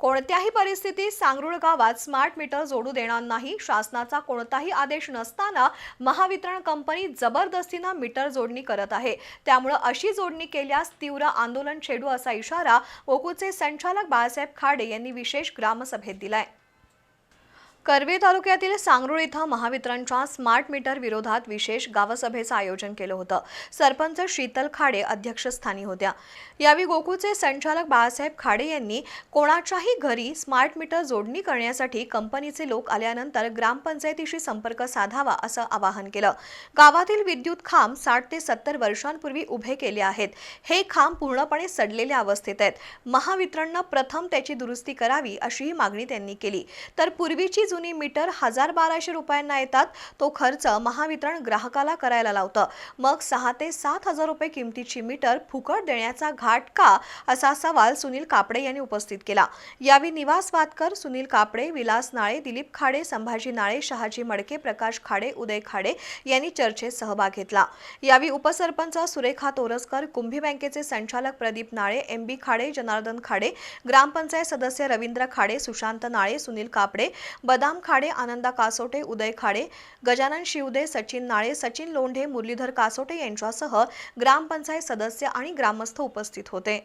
कोणत्याही परिस्थितीत सांगरुळ गावात स्मार्ट मीटर जोडू देणार नाही. शासनाचा कोणताही आदेश नसताना महावितरण कंपनी जबरदस्तीनं मीटर जोडणी करत आहे. त्यामुळं अशी जोडणी केल्यास तीव्र आंदोलन छेडू असा इशारा ओकूचे संचालक बाळासाहेब खाडे यांनी विशेष ग्रामसभेत दिलाय. करवीर तालुक्यातील सांगरुळ इथं महावितरणच्या स्मार्ट मीटर विरोधात विशेष गावसभेचं आयोजन केलं होतं. सरपंच शीतल खाडे अध्यक्षस्थानी होत्या. यावेळी गोकुळचे संचालक बाळासाहेब खाडे यांनी कोणाच्याही घरी स्मार्ट मीटर जोडणी करण्यासाठी कंपनीचे लोक आल्यानंतर ग्रामपंचायतीशी संपर्क साधावा असं आवाहन केलं. गावातील विद्युत खांब साठ ते सत्तर वर्षांपूर्वी उभे केले आहेत. हे खांब पूर्णपणे सडलेल्या अवस्थेत आहेत. महावितरणनं प्रथम त्याची दुरुस्ती करावी अशीही मागणी त्यांनी केली. तर पूर्वीची जुनी मीटर हजार बाराशे रुपयांना येतात. तो खर्च महावितरण ग्राहकाला करायला लावतं. मग सहा ते सात हजार रुपये किमतीची मीटर फुकट देण्याचा घाट का? असा सवाल सुनील कापडे यांनी उपस्थित केला. यावेळी निवास वादकर सुनील कापडे विलास नाळे दिलीप खाडे संभाजी नाळे शहाजी मडके प्रकाश खाडे उदय खाडे यांनी चर्चेत सहभाग घेतला. यावेळी उपसरपंच सुरेखा तोरसकर कुंभी बँकेचे संचालक प्रदीप नाळे एम बी खाडे जनार्दन खाडे ग्रामपंचायत सदस्य रवींद्र खाडे सुशांत नाळे सुनील कापडे बदाम खाडे आनंदा कासोटे उदय खाडे गजानन शिवदे सचिन नाळे सचिन लोंढे मुरलीधर कासोटे यांच्यासह ग्रामपंचायत सदस्य आणि ग्रामस्थ उपस्थित होते.